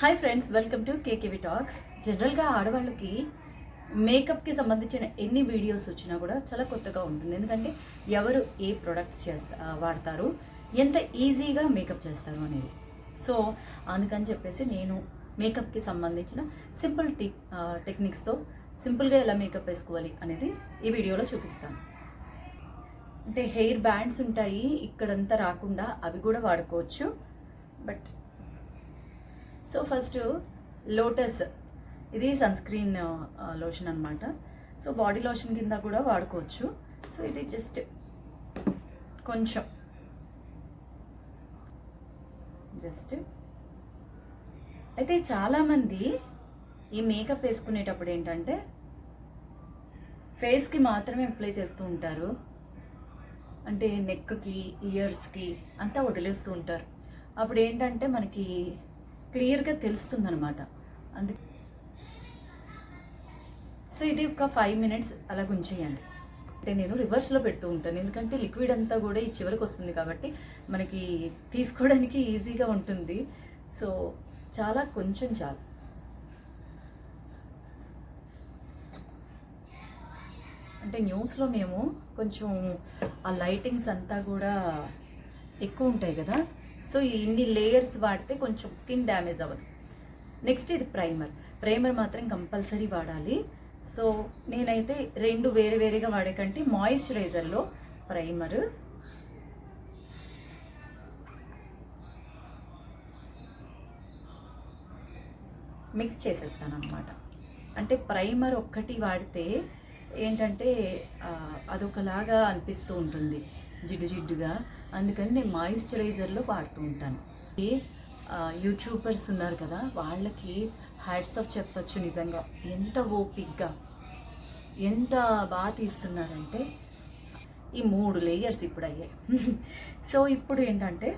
Hi friends welcome to KKV talks జనరల్గా ఆడవాళ్ళకి మేకప్కి సంబంధించిన ఎన్ని వీడియోస్ వచ్చినా కూడా చాలా కొత్తగా ఉంటుంది. ఎందుకంటే ఎవరు ఏ ప్రొడక్ట్స్ చేస్తా వాడతారు ఎంత ఈజీగా మేకప్ చేస్తారు అనేది. సో అందుకని చెప్పేసి నేను మేకప్కి సంబంధించిన సింపుల్ టి టెక్నిక్స్తో సింపుల్గా ఎలా మేకప్ వేసుకోవాలి అనేది ఈ వీడియోలో చూపిస్తాను. అంటే హెయిర్ బ్యాండ్స్ ఉంటాయి ఇక్కడంతా రాకుండా అవి కూడా వాడుకోవచ్చు. బట్ సో ఫస్ట్ లోటస్ ఇది సన్ స్క్రీన్ లోషన్ అనమాట సో బాడీ లోషన్ కింద కూడా వాడుకోవచ్చు. సో ఇది జస్ట్ కొంచెం. జస్ట్ అయితే చాలామంది ఈ మేకప్ వేసుకునేటప్పుడు ఏంటంటే ఫేస్కి మాత్రమే అప్లై చేస్తూ ఉంటారు. అంటే నెక్కి ఇయర్స్కి అంతా వదిలేస్తూ ఉంటారు. అప్పుడు ఏంటంటే మనకి క్లియర్గా తెలుస్తుంది అనమాట అందుకే సో ఇది ఒక ఫైవ్ మినిట్స్ అలా ఉంచేయండి. అంటే నేను రివర్స్లో పెడుతూ ఉంటాను. ఎందుకంటే లిక్విడ్ అంతా కూడా ఈ చివరికి వస్తుంది కాబట్టి మనకి తీసుకోవడానికి ఈజీగా ఉంటుంది. సో చాలా కొంచెం చాలు. అంటే న్యూస్లో మేము కొంచెం ఆ లైటింగ్స్ అంతా కూడా ఎక్కువ ఉంటాయి కదా? సో ఈ ఇన్ని లేయర్స్ వాడితే కొంచెం స్కిన్ డ్యామేజ్ అవ్వదు. నెక్స్ట్ ఇది ప్రైమర్ ప్రైమర్ మాత్రం కంపల్సరీ వాడాలి. సో నేనైతే రెండు వేరే వేరేగా వాడే కంటే మాయిశ్చరైజర్లో ప్రైమర్ మిక్స్ చేసేస్తాను అనమాట అంటే ప్రైమర్ ఒక్కటి వాడితే ఏంటంటే అదొకలాగా అనిపిస్తూ ఉంటుంది. జిడ్డు జిడ్డుగా. అందుకని నేను మాయిశ్చరైజర్లో వాడుతూ ఉంటాను. ఈ యూట్యూబర్స్ ఉన్నారు కదా వాళ్ళకి హ్యాడ్స్ ఆఫ్ చెప్పచ్చు నిజంగా. ఎంత ఓపిక్గా ఎంత బాగా తీస్తున్నారంటే ఈ మూడు లేయర్స్ ఇప్పుడు అయ్యాయి. సో ఇప్పుడు ఏంటంటే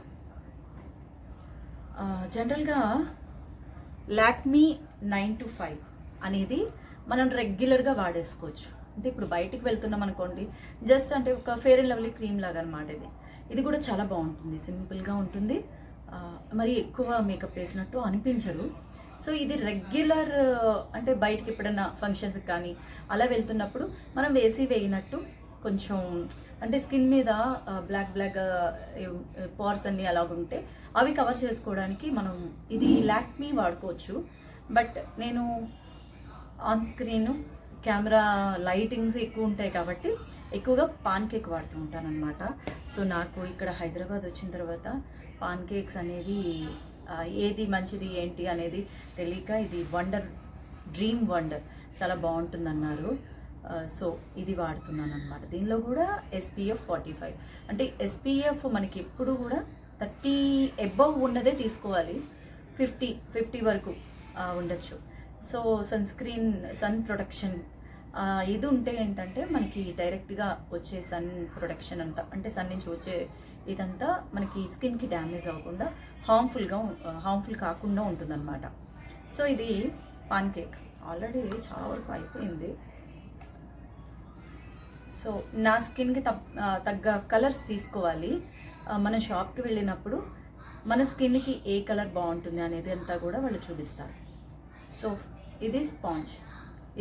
జనరల్గా లాక్మీ నైన్ టు ఫైవ్ అనేది మనం రెగ్యులర్గా వాడేసుకోవచ్చు. అంటే ఇప్పుడు బయటికి వెళ్తున్నాం అనుకోండి జస్ట్ అంటే ఒక ఫేర్ అండ్ లవ్లీ క్రీమ్ లాగా అనమాట ఇది. ఇది కూడా చాలా బాగుంటుంది సింపుల్గా ఉంటుంది. మరి ఎక్కువ మేకప్ వేసినట్టు అనిపించదు. సో ఇది రెగ్యులర్ అంటే బయటికి ఎప్పుడన్నా ఫంక్షన్స్కి కానీ అలా వెళ్తున్నప్పుడు మనం వేసి వేయినట్టు కొంచెం అంటే స్కిన్ మీద బ్లాక్ బ్లాక్ పార్స్ అన్ని అలా ఉంటే అవి కవర్ చేసుకోవడానికి మనం ఇది లాక్మీ వాడుకోవచ్చు. బట్ నేను ఆన్ స్క్రీన్ కెమెరా లైటింగ్స్ ఎక్కువ ఉంటాయి కాబట్టి ఎక్కువగా పాన్ కేక్ వాడుతూ ఉంటాను అనమాట సో నాకు ఇక్కడ హైదరాబాద్ వచ్చిన తర్వాత పాన్ కేక్స్ అనేవి ఏది మంచిది ఏంటి అనేది తెలియక ఇది వండర్ డ్రీమ్ వండర్. చాలా బాగుంటుందన్నారు. సో ఇది వాడుతున్నాను అనమాట దీనిలో కూడా ఎస్పీఎఫ్ ఫార్టీ ఫైవ్. అంటే ఎస్పీఎఫ్ మనకి ఎప్పుడు కూడా థర్టీ ఎబవ్ ఉన్నదే తీసుకోవాలి. ఫిఫ్టీ ఫిఫ్టీ వరకు ఉండొచ్చు. So sunscreen sun production ఇది ఉంటే ఏంటంటే మనకి డైరెక్ట్గా వచ్చే సన్ ప్రొడక్షన్ అంతా అంటే సన్ నుంచి వచ్చే ఇదంతా మనకి స్కిన్కి డ్యామేజ్ అవ్వకుండా హార్మ్ఫుల్గా హార్మ్ఫుల్ కాకుండా ఉంటుందన్నమాట. సో ఇది పాన్ కేక్. ఆల్రెడీ చాలా వరకు అయిపోయింది. సో నా స్కిన్కి తగ్గ కలర్స్ తీసుకోవాలి. మన మనం షాప్కి వెళ్ళినప్పుడు మన స్కిన్కి ఏ కలర్ బాగుంటుంది అనేది అంతా కూడా వాళ్ళు చూపిస్తారు. సో ఇది స్పాంజ్.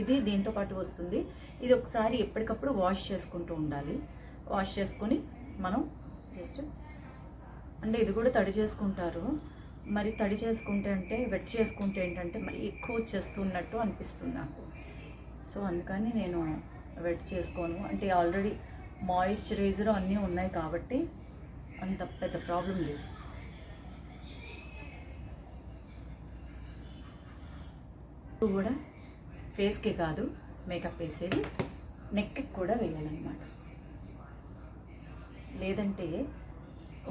ఇది దీంతో పాటు వస్తుంది. ఇది ఒకసారి ఎప్పటికప్పుడు వాష్ చేసుకుంటూ ఉండాలి. వాష్ చేసుకొని మనం జస్ట్ అంటే ఇది కూడా తడి చేసుకుంటారు. మరి తడి చేసుకుంటే అంటే వెట్ చేసుకుంటే ఏంటంటే మరి ఎక్కువ వచ్చేస్తున్నట్టు అనిపిస్తుంది నాకు. సో అందుకని నేను వెట్ చేసుకోను. అంటే ఆల్రెడీ మాయిశ్చరైజర్ అన్నీ ఉన్నాయి కాబట్టి అంత పెద్ద ప్రాబ్లం లేదు. కూడా ఫేస్కి కాదు మేకప్ వేసేది. నెక్కి కూడా వేయాలన్నమాట. లేదంటే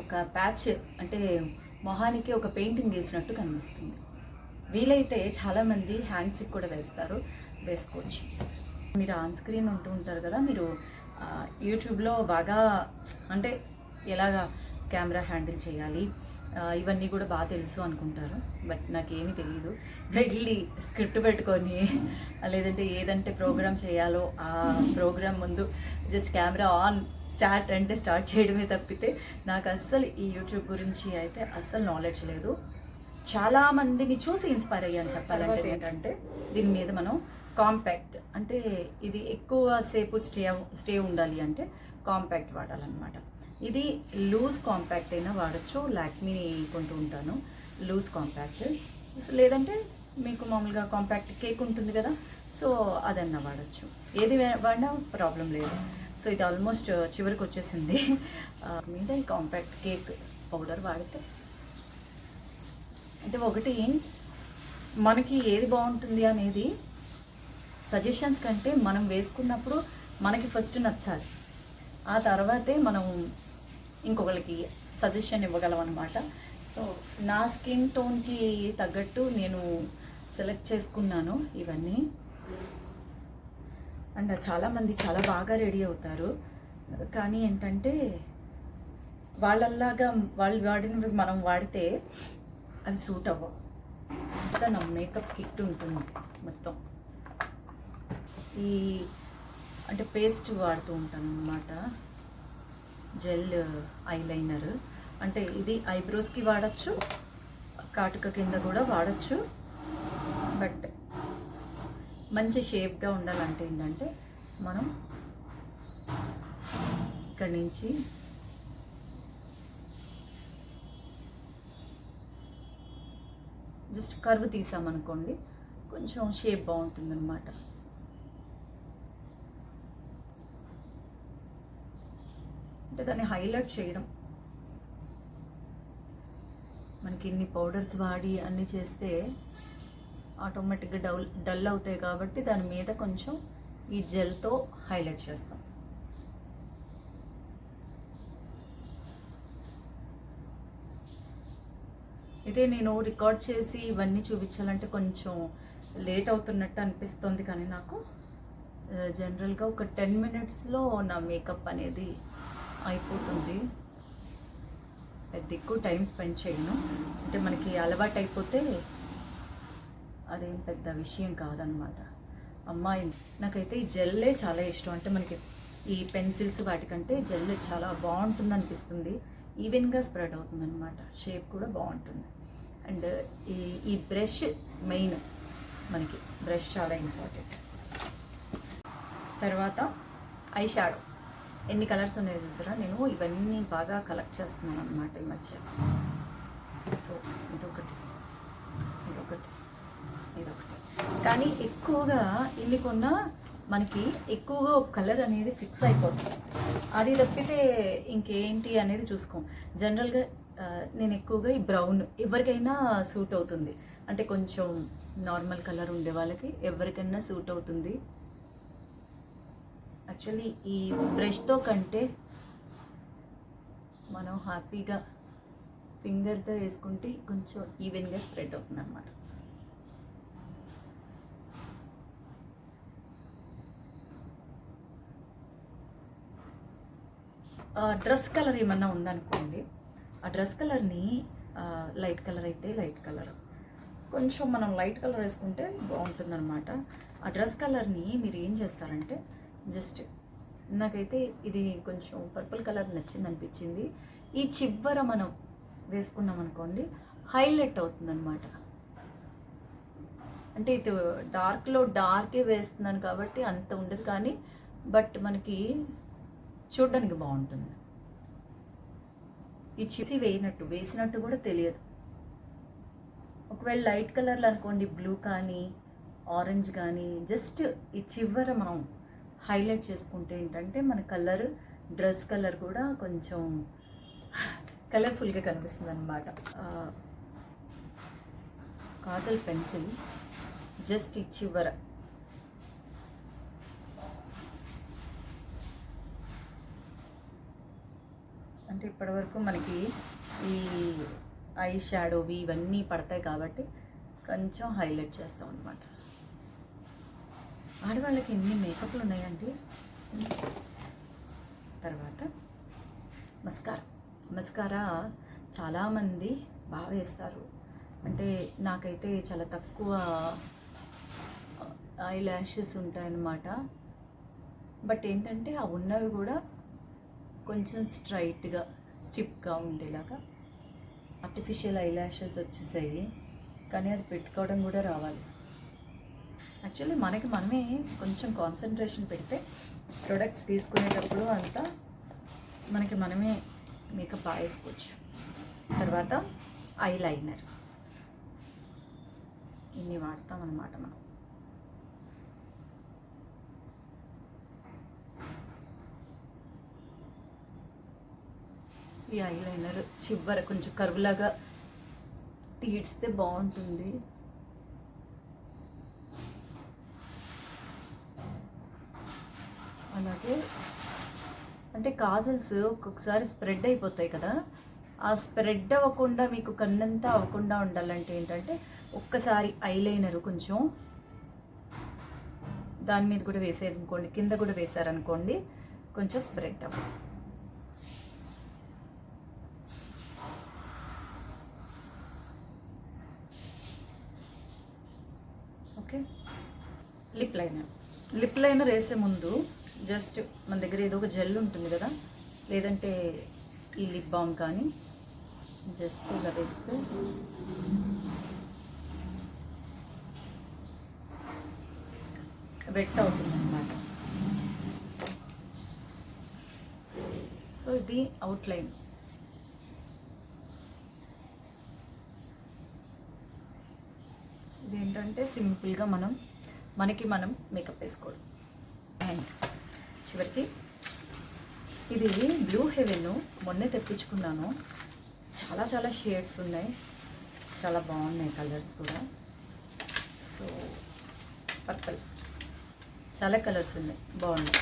ఒక ప్యాచ్ అంటే మొహానికి ఒక పెయింటింగ్ వేసినట్టు కనిపిస్తుంది. వీలైతే చాలామంది హ్యాండ్స్కి కూడా వేస్తారు వేసుకోవచ్చు. మీరు ఆన్ స్క్రీన్ ఉంటూ ఉంటారు కదా మీరు యూట్యూబ్లో బాగా అంటే ఎలాగా కెమెరా హ్యాండిల్ చేయాలి ఇవన్నీ కూడా బాగా తెలుసు అనుకుంటారు. బట్ నాకేమీ తెలియదు వెళ్ళి స్క్రిప్ట్ పెట్టుకొని లేదంటే ఏదంటే ప్రోగ్రామ్ చేయాలో ఆ ప్రోగ్రామ్ ముందు జస్ట్ కెమెరా ఆన్ స్టార్ట్ అంటే స్టార్ట్ చేయడమే తప్పితే నాకు అస్సలు ఈ యూట్యూబ్ గురించి అయితే అస్సలు నాలెడ్జ్ లేదు. చాలా మందిని చూసి ఇన్స్పైర్ అయ్యాను చెప్పాలంటే ఏంటంటే దీని మీద మనం కాంపాక్ట్ అంటే ఇది ఎక్కువ సేపు స్టే స్టే ఉండాలి అంటే కాంపాక్ట్ వాడాలన్నమాట. ఇది లూజ్ కాంపాక్ట్ అయినా వాడచ్చు లాక్మీ కొంటూ ఉంటాను లూజ్ కాంపాక్ట్. లేదంటే మీకు మామూలుగా కాంపాక్ట్ కేక్ ఉంటుంది కదా సో అదన్నా వాడచ్చు. ఏది వాడినా ప్రాబ్లం లేదు. సో ఇది ఆల్మోస్ట్ చివరికి వచ్చేసింది. మీద ఈ కాంపాక్ట్ కేక్ పౌడర్ వాడితే అంటే ఒకటి మనకి ఏది బాగుంటుంది అనేది సజెషన్స్ కంటే మనం వేసుకున్నప్పుడు మనకి ఫస్ట్ నచ్చాలి. ఆ తర్వాతే మనం ఇంకొకరికి సజెషన్ ఇవ్వగలం అనమాట సో నా స్కిన్ టోన్కి తగ్గట్టు నేను సెలెక్ట్ చేసుకున్నాను ఇవన్నీ. అండ్ చాలామంది చాలా బాగా రెడీ అవుతారు. కానీ ఏంటంటే వాళ్ళల్లాగా వాళ్ళు వాడినవి మనం వాడితే అవి సూట్ అవ్వవు. మొత్తం నా మేకప్ కిట్ ఉంటుంది మొత్తం. ఈ అంటే పేస్ట్ వాడుతూ ఉంటాను అనమాట జెల్ ఐలైనర్. అంటే ఇది ఐబ్రోస్కి వాడచ్చు కాటుక కింద కూడా వాడచ్చు. బట్ మంచి షేప్గా ఉండాలంటే ఏంటంటే మనం ఇక్కడి నుంచి జస్ట్ కర్వ్ తీసామనుకోండి కొంచెం షేప్ బాగుంటుందన్నమాట. అంటే దాన్ని హైలైట్ చేయడం. మనకి ఇన్ని పౌడర్స్ వాడి అన్నీ చేస్తే ఆటోమేటిక్గా డల్ డల్ అవుతాయి కాబట్టి దాని మీద కొంచెం ఈ జెల్తో హైలైట్ చేస్తాం. ఇదే నేను రికార్డ్ చేసి ఇవన్నీ చూపించాలంటే కొంచెం లేట్ అవుతున్నట్టు అనిపిస్తుంది కానీ నాకు జనరల్గా ఒక టెన్ మినిట్స్లో నా మేకప్ అనేది అయిపోతుంది. పెద్ద ఎక్కువ టైం స్పెండ్ చేయను. అంటే మనకి అలవాటు అయిపోతే అదేం పెద్ద విషయం కాదనమాట. అమ్మాయి నాకైతే ఈ జెల్లే చాలా ఇష్టం. అంటే మనకి ఈ పెన్సిల్స్ వాటికంటే జెల్ చాలా బాగుంటుంది అనిపిస్తుంది. ఈవెన్గా స్ప్రెడ్ అవుతుంది అనమాట షేప్ కూడా బాగుంటుంది. అండ్ ఈ ఈ బ్రష్ మెయిన్ మనకి బ్రష్ చాలా ఇంపార్టెంట్. తర్వాత ఐ షాడో. ఎన్ని కలర్స్ ఉన్నాయో చూసారా? నేను ఇవన్నీ బాగా కలెక్ట్ చేస్తున్నాను అనమాట ఈ మధ్య. సో ఇదొకటి. ఇదొకటి. ఇదొకటి. కానీ ఎక్కువగా ఇన్ని కొన్నా మనకి ఎక్కువగా ఒక కలర్ అనేది ఫిక్స్ అయిపోతుంది. అది తప్పితే ఇంకేంటి అనేది చూసుకోం. జనరల్గా నేను ఎక్కువగా ఈ బ్రౌన్ ఎవరికైనా సూట్ అవుతుంది. అంటే కొంచెం నార్మల్ కలర్ ఉండే వాళ్ళకి ఎవరికైనా సూట్ అవుతుంది. యాక్చువల్లీ ఈ బ్రష్తో కంటే మనం హ్యాపీగా ఫింగర్తో వేసుకుంటే కొంచెం ఈవెన్గా స్ప్రెడ్ అవుతుంది అనమాట డ్రెస్ కలర్ ఏమన్నా ఉందనుకోండి ఆ డ్రెస్ కలర్ని లైట్ కలర్ అయితే లైట్ కలర్. కొంచెం మనం లైట్ కలర్ వేసుకుంటే బాగుంటుందన్నమాట. ఆ డ్రెస్ కలర్ని మీరు ఏం చేస్తారంటే జస్ట్ నాకైతే ఇది కొంచెం పర్పుల్ కలర్ నచ్చింది అనిపించింది ఈ చివర మనం వేసుకున్నాం అనుకోండి హైలైట్ అవుతుందన్నమాట. అంటే ఇది డార్క్లో డార్కే వేస్తున్నాను కాబట్టి అంత ఉండదు కానీ బట్ మనకి చూడడానికి బాగుంటుంది. ఈ చేసి వేయినట్టు వేసినట్టు కూడా తెలియదు. ఒకవేళ లైట్ కలర్లు అనుకోండి బ్లూ కానీ ఆరెంజ్ కానీ జస్ట్ ఈ చివర మనం హైలైట్ చేసుకుంటే ఏంటంటే మన కలర్ డ్రెస్ కలర్ కూడా కొంచెం కలర్ఫుల్గా కనిపిస్తుంది అనమాట కాజల్ పెన్సిల్ జస్ట్ ఈ చివర. అంటే ఇప్పటివరకు మనకి ఈ ఐ షాడోవి ఇవన్నీ పడతాయి కాబట్టి కొంచెం హైలైట్ చేస్తాం అనమాట ఆడవాళ్ళకి ఎన్ని మేకప్లు ఉన్నాయండి తర్వాత మస్కారా. మస్కారా చాలామంది బాగా వేస్తారు. అంటే నాకైతే చాలా తక్కువ ఐ ల్యాషెస్ ఉంటాయన్నమాట. బట్ ఏంటంటే ఆ ఉన్నవి కూడా కొంచెం స్ట్రైట్గా స్టిప్గా ఉండేలాగా ఆర్టిఫిషియల్ ఐ ల్యాషెస్ వచ్చేసాయి. కానీ అది పెట్టుకోవడం కూడా రావాలి. యాక్చువల్లీ మనకి మనమే కొంచెం కాన్సన్ట్రేషన్ పెడితే ప్రొడక్ట్స్ తీసుకునేటప్పుడు అంతా మనకి మనమే మేకప్ వేసుకోవచ్చు. తర్వాత ఐ లైనర్ ఇన్ని వాడతాం అన్నమాట మనం. ఈ ఐ లైనర్ చివర కొంచెం కరువులాగా తీడిస్తే బాగుంటుంది. అలాగే అంటే కాజల్స్ ఒక్కొక్కసారి స్ప్రెడ్ అయిపోతాయి కదా. ఆ స్ప్రెడ్ అవ్వకుండా మీకు కన్నంతా అవ్వకుండా ఉండాలంటే ఏంటంటే ఒక్కసారి ఐలైనర్ కొంచెం. దాని మీద కూడా వేసారనుకోండి కింద కూడా వేసారనుకోండి కొంచెం స్ప్రెడ్ అవ్వ. Okay? Lip liner. Lip liner వేసే ముందు జస్ట్ మన దగ్గర ఏదో ఒక జెల్ ఉంటుంది కదా లేదంటే ఈ లిప్ బామ్ కానీ జస్ట్ ఇలా వేస్తే. వెట్ అవుతుంది అనమాట సో ఇది అవుట్లైన్ ఇదేంటంటే సింపుల్గా మనం మనకి మనం మేకప్ వేసుకోవడం. అండ్ చివరికి. ఇది బ్లూ హెవెన్ మొన్నే తెప్పించుకున్నాను. చాలా చాలా షేడ్స్ ఉన్నాయి. చాలా బాగున్నాయి కలర్స్ కూడా. సో పర్పల్ చాలా కలర్స్ ఉన్నాయి. బాగున్నాయి.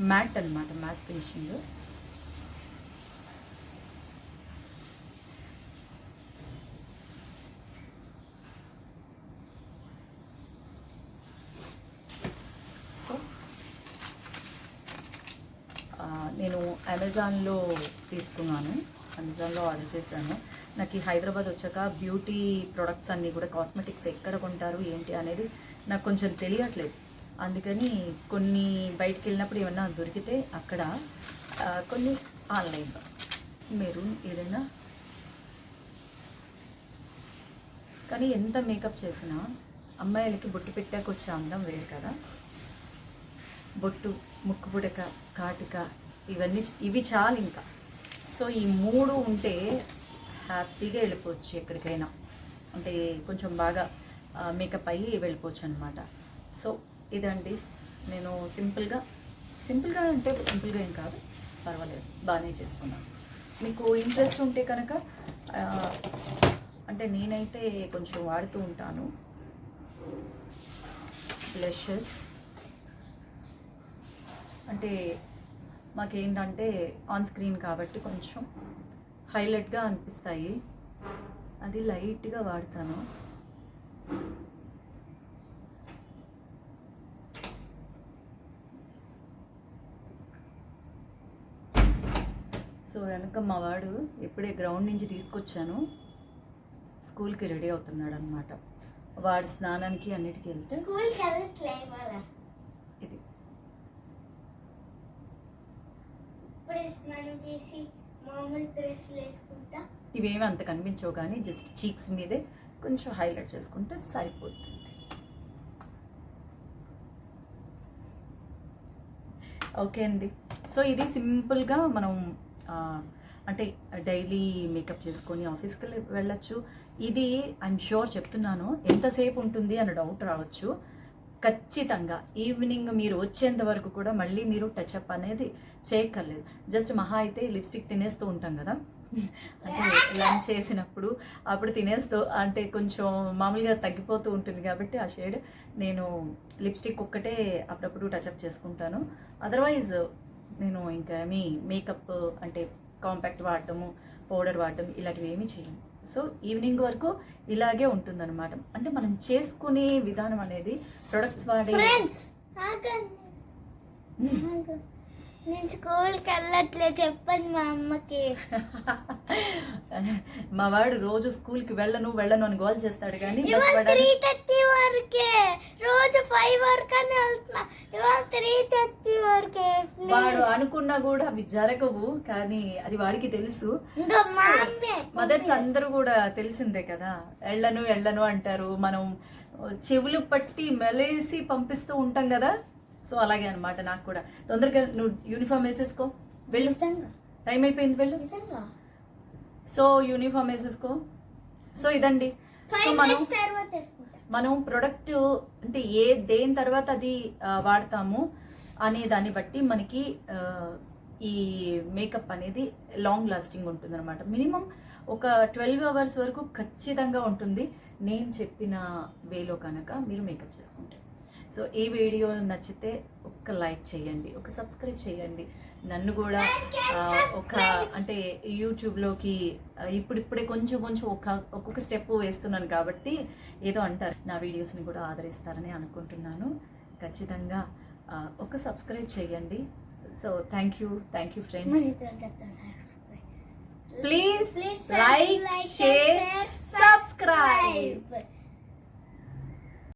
మ్యాట్ అన్నమాట. మ్యాట్ ఫినిషింగ్ సో ఆ, నేను అమెజాన్లో తీసుకున్నాను. అమెజాన్లో ఆర్డర్ చేశాను. నాకు ఈ హైదరాబాద్ వచ్చాక బ్యూటీ ప్రొడక్ట్స్ అన్నీ కూడా కాస్మెటిక్స్ ఎక్కడ కొంటారు ఏంటి అనేది నాకు కొంచెం తెలియట్లేదు. అందుకని కొన్ని బయటికి వెళ్ళినప్పుడు ఏమన్నా దొరికితే అక్కడ కొన్ని ఆన్లైన్లో మీరు ఏదైనా కానీ ఎంత మేకప్ చేసినా అమ్మాయిలకి బొట్టు పెట్టాక వచ్చే అందం వేరు కదా. బొట్టు ముక్కు పుడక కాటిక ఇవన్నీ ఇవి చాలు ఇంకా. సో ఈ మూడు ఉంటే హ్యాపీగా వెళ్ళిపోవచ్చు ఎక్కడికైనా. అంటే కొంచెం బాగా మేకప్ అయ్యి వెళ్ళిపోవచ్చు అనమాట సో ఇదండి. నేను సింపుల్గా సింపుల్గా అంటే సింపుల్గా ఏం కాదు. పర్వాలేదు. బాగానే చేసుకున్నాను. మీకు ఇంట్రెస్ట్ ఉంటే కనుక అంటే నేనైతే కొంచెం వాడుతూ ఉంటాను. బ్లషెస్. అంటే మాకేంటంటే ఆన్ స్క్రీన్ కాబట్టి కొంచెం హైలైట్గా అనిపిస్తాయి. అది లైట్గా వాడతాను. సో వెనక మా వాడు ఇప్పుడే గ్రౌండ్ నుంచి తీసుకొచ్చాను. స్కూల్కి రెడీ అవుతున్నాడు అనమాట వాడు స్నానానికి అన్నిటికీ వెళ్తే స్కూల్ కలర్స్లే ఇవాళ ఇది ఇప్పుడు స్నానం చేసి మామూలు డ్రెస్సులు వేసుకుంటా. ఇవేమి అంత కనిపించవు కానీ జస్ట్ చీక్స్ మీదే కొంచెం హైలైట్ చేసుకుంటే సరిపోతుంది. ఓకే అండి. సో ఇది సింపుల్గా మనం అంటే డైలీ మేకప్ చేసుకొని ఆఫీస్కి వెళ్ళచ్చు. ఇది ఐఎమ్ షూర్ చెప్తున్నాను ఎంతసేపు ఉంటుంది అన్న డౌట్ రావచ్చు. ఖచ్చితంగా ఈవినింగ్ మీరు వచ్చేంత వరకు కూడా మళ్ళీ మీరు టచ్అప్ అనేది చేయక్కర్లేదు. జస్ట్ మహా అయితే లిప్స్టిక్ తినేస్తూ ఉంటాం కదా. అంటే లంచ్ చేసినప్పుడు అప్పుడు తినేస్తూ అంటే కొంచెం మామూలుగా తగ్గిపోతూ ఉంటుంది కాబట్టి ఆ షేడ్ నేను లిప్స్టిక్ ఒక్కటే అప్పుడప్పుడు టచ్అప్ చేసుకుంటాను. అదర్వైజ్ నేను ఇంకా మీ మేకప్ అంటే కాంపాక్ట్ వాడటము పౌడర్ వాడటం ఇలాంటివి ఏమీ చేయను. సో ఈవినింగ్ వరకు ఇలాగే ఉంటుందన్నమాట. అంటే మనం చేసుకునే విధానం అనేది ప్రొడక్ట్స్ వాడే. నేను స్కూల్కి వెళ్ళట్లే చెప్పండి మా అమ్మకి. మా వాడు రోజు స్కూల్కి వెళ్ళను వెళ్ళను అని గోల్ చేస్తాడు కానీ త్రీ థర్టీ వరకే. రోజు ఫైవ్ వరకు అని వెళ్తున్నా. ఇవాళ త్రీ థర్టీ వరకే. వాడు అనుకున్నా కూడా అవి జరగవు కానీ అది వాడికి తెలుసు. మదర్స్ అందరూ కూడా తెలిసిందే కదా. ఎళ్ళను ఎళ్ళను అంటారు. మనం చెవులు పట్టి మెలేసి పంపిస్తూ ఉంటాం కదా. సో అలాగే అన్నమాట నాకు కూడా. తొందరగా నువ్వు యూనిఫామ్ వేసేసుకో. వెళ్ళు. టైం అయిపోయింది వెళ్ళు. సో యూనిఫామ్ వేసేసుకో. సో ఇదండి. సో మనం మనం ప్రొడక్ట్ అంటే ఏ దేని తర్వాత అది వాడతాము అనే దాన్ని బట్టి మనకి ఈ మేకప్ అనేది లాంగ్ లాస్టింగ్ ఉంటుంది అనమాట మినిమం ఒక ట్వెల్వ్ అవర్స్ వరకు ఖచ్చితంగా ఉంటుంది. నేను చెప్పిన వేలో కనుక మీరు మేకప్ చేసుకుంటే. సో ఈ వీడియో నచ్చితే ఒక్క లైక్ చేయండి ఒక సబ్స్క్రైబ్ చేయండి. నన్ను కూడా ఒక అంటే యూట్యూబ్లోకి ఇప్పుడిప్పుడే కొంచెం కొంచెం ఒక ఒక్కొక్క స్టెప్ వేస్తున్నాను కాబట్టి ఏదో అంటారు. నా వీడియోస్ని కూడా ఆదరిస్తారని అనుకుంటున్నాను. ఖచ్చితంగా ఒక సబ్స్క్రైబ్ చేయండి. So thank you thank you friends Please, Please like, like, share, share subscribe. subscribe.